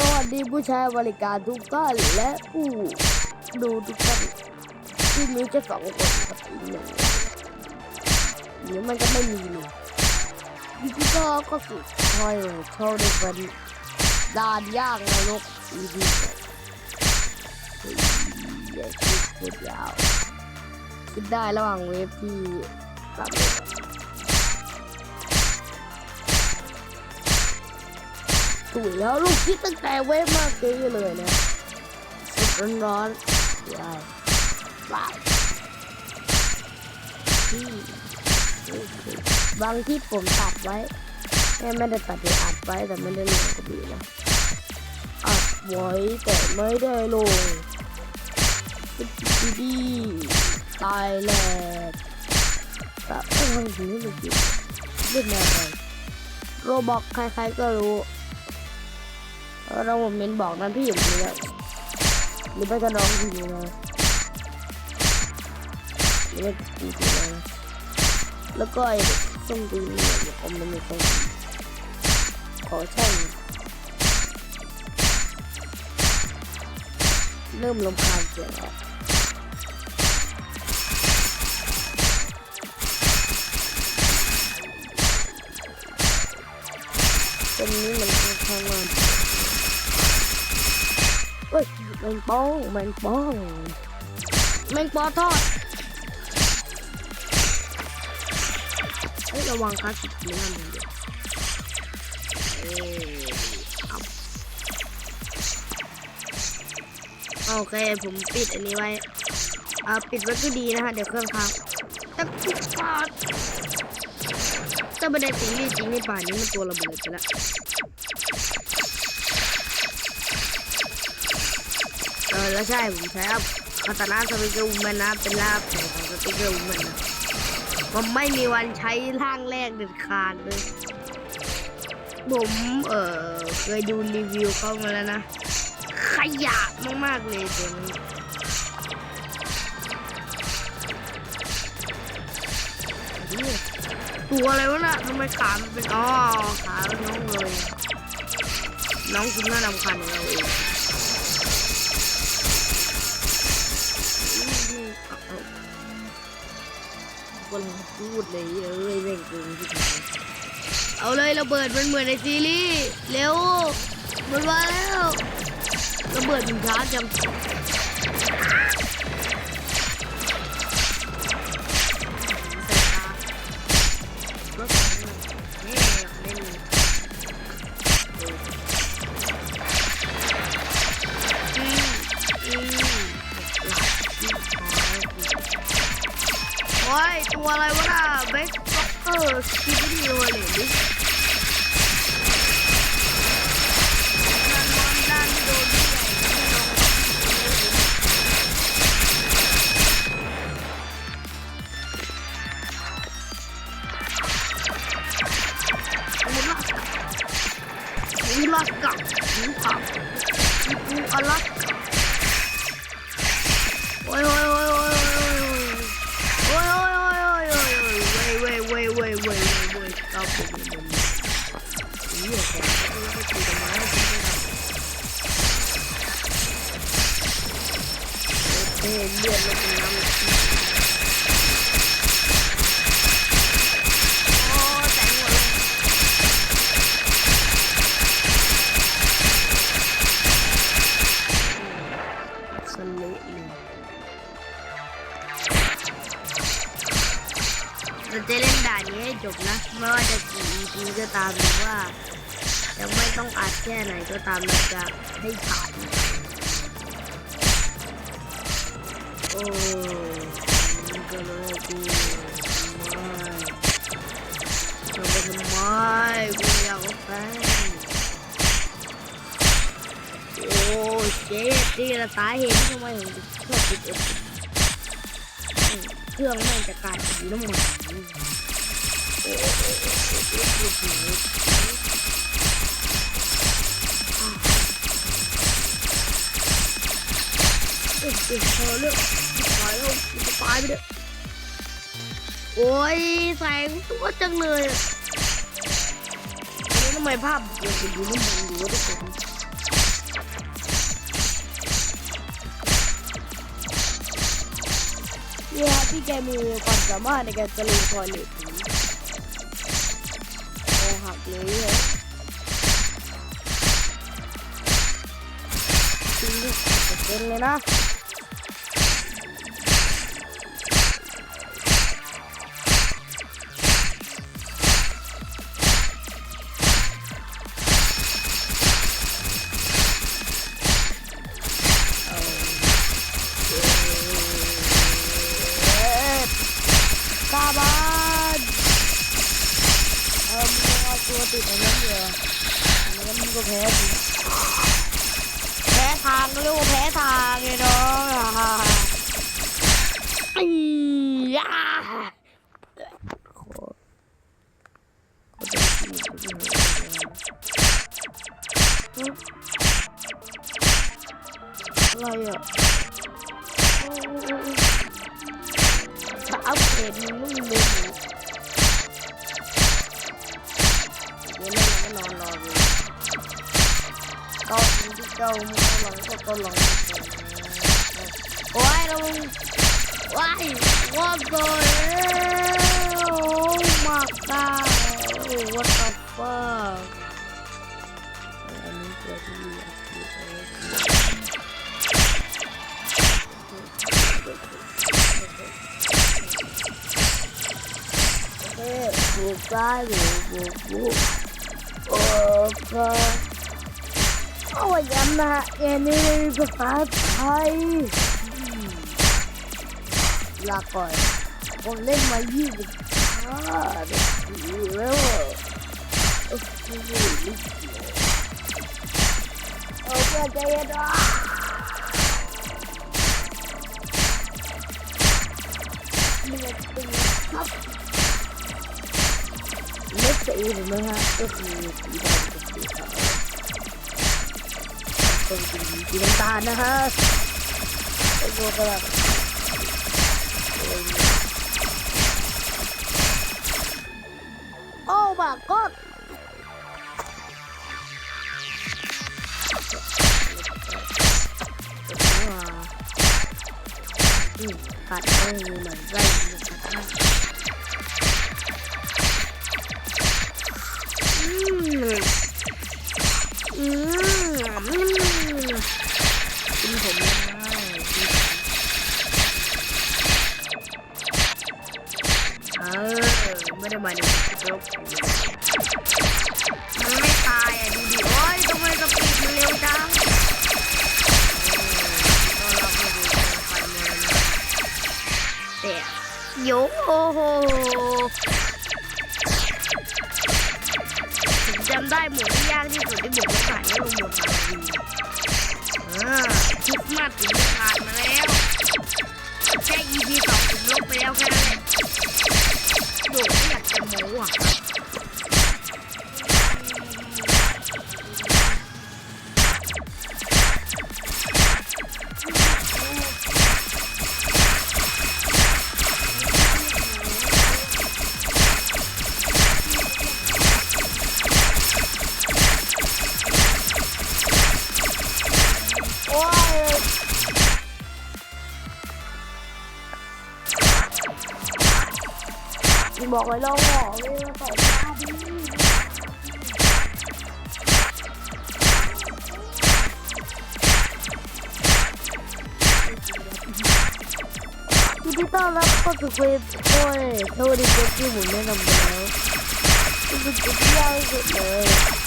สวัสดีผู้ใช้บริการทุกท่านและผู้ดูทุกท่านที่มีแค่สองคนกับอีกหนึ่งหรือมันจะไม่มีเลยดิจิตอลก็สุดคอยเข้าในวันด่านยากนรกอีดีเฮ้ยอย่าคิดพูดยาวคิดได้ระหว่างเวฟที่สาม เวยแล้วลูกคิดตั้งแต่เวฟมากกี้เลยนะสุดร้อนๆว้าวว้าวที่บางที่ผมตัดไว้แค่ไม่ได้ตัดไปอัดไว้แต่ไม่ได้ลงกระบี่นะอัดไว้แต่ไม่ได้ลงดีดีตายแล้วแต่ไม่ทำถึงไม่ดีเล่นอะไรโรบอกใครๆก็รู้ เราผมเมนบอกนั้นพี่อยู่นี่แหละหรือไปกับน้องพี่นะหรือไปพี่อยู่นะแล้วก็ไอ้ส้มตีนเนี่ยเดี๋ยวผมมันมีส้มขอใช่เริ่มลำคาญเสียงแล้วตรงนี้มันค่อนข้างว่า เฮ้ยแมงป้องแมงป้องแมงปอทอดเฮ้ยระวังคลาสสิกนี่มันเดี๋ยวเอ้ยเอาโอเคผมปิดอันนี้ไว้อ่าปิดไว้ก็ดีนะฮะ เดี๋ยวเครื่องค้างตะกุกปาดถ้าไม่ไดตีนี่จริงในป่านนี้มันตัวระเบิดไปแล้ว เออแล้วใช่ผมใช้คาตนาสปิเกอร์วูแมนนะเป็นลาบของสปิเกอร์วูแมนนะผมไม่มีวันใช้ร่างแรกเด็ดขาดเลย ผมเออเคยดูรีวิวเข้ามาแล้วนะ ขยะมากๆเลยตัวนี้ตัวอะไรวะน่ะทำไมขามันเป็นอ๋อขาเป็นน้องเลย น้องคุณน่ารำคาญเราเอง คนพูดเลยเอ้ยแม่งกูที่ไหนเอาเลยระเบิดมันเหมือนในซีรีส์เร็วมันมาแล้วระเบิดมันช้าจังใส่ตารถ ตัวอะไรวะน่ะเบสซ็อกเกอร์สกิปปี้เลยดินั่นบอลด้านที่โดนที่ใหญ่ที่ลงอูลักกะอูลักกะอูอัลักโอ้ยโอ้ย có Ê, điên lên từ năm Ô, chạy ngồi lên Absolutely เราจะเล่นด่านนี้ให้จบนะ ไม่ว่าจะกี่ EP ก็ตามหรือว่า จะไม่ต้องอัดแค่ไหนก็ตามเราจะให้ผ่าน ทำไมทำไมกูอยากเอาแฟนโอ้เจ๊ที่ละสาเหตุที่ทำไมผมถึงชอบติดเอฟเครื่องแม่งจะกลายเป็นสีน้ำมันโอ้โหโอ้โหโอ้โหเอ้ยเอ้ยพอ เลือยล้วมันจะตายไปเด้อโอ้ยแสงตัวจังเลยอันนี้น้ำมันมภาพเดี๋ยวไปดูนี่มันดูว่าทุกคนเนี่ยพี่แกมีความสามารถในการตะลุยทอยเล็ตถึงโอ้หักเลยเหรอจริงดิเป็นเลยนะ ก็แพ้สิแพ้ทางก็เรียกว่าแพ้ทางไงน้องอะอีอะขอะไรอะโอ้โอ้โอ้ถ้าอัปเกรด เก่ามันก็หลังก็ก็หลังโอ้ยเราว้ายว่าโดนโอ้ my god what the fuck อันนี้ตัวที่อัปเกรดเอาไว้เอ๊ะบุกได้หรือบุกบุกโอ้ก็ เอาไว้ย้ำนะเอ็นี่ภาษาไทยอืมลาก่อนผมเล่นมายี่สิบห้านาทีแล้วอะโอ้โหเอาเพื่อนใจเย็นนะมันจะเป็นครับเล็กจะอื่นนะฮะก็คือสีดำกับสีขาว เป็นสีสีน้ำตาลนะฮะไอ้พวกแบบโอ้บากก็ขัดไม่มีเหมือนไรนะครับอืมอืม ไม่ได้มาในสกมันไม่ตายอะดูดิโอ้ยทำไมสปีดมันเร็วจังแต่โยโอ้โหผมจำได้หมดที่ยากที่สุดที่ผมผ่านก็คือหมดมาวีอ่าคริสต์มาสผมผ่านมาแล้วแค่ EP สองผมลบไปแล้วแค่นั้นาก บอกไว้แล้วหรอเลยมาตอบหน้าดิยินดีต้อนรับเข้าสู่เว็บโอ้ยสวัสดีครับที่ผมแนะนำไปแล้วเป็นจุดที่ยากที่สุดเลย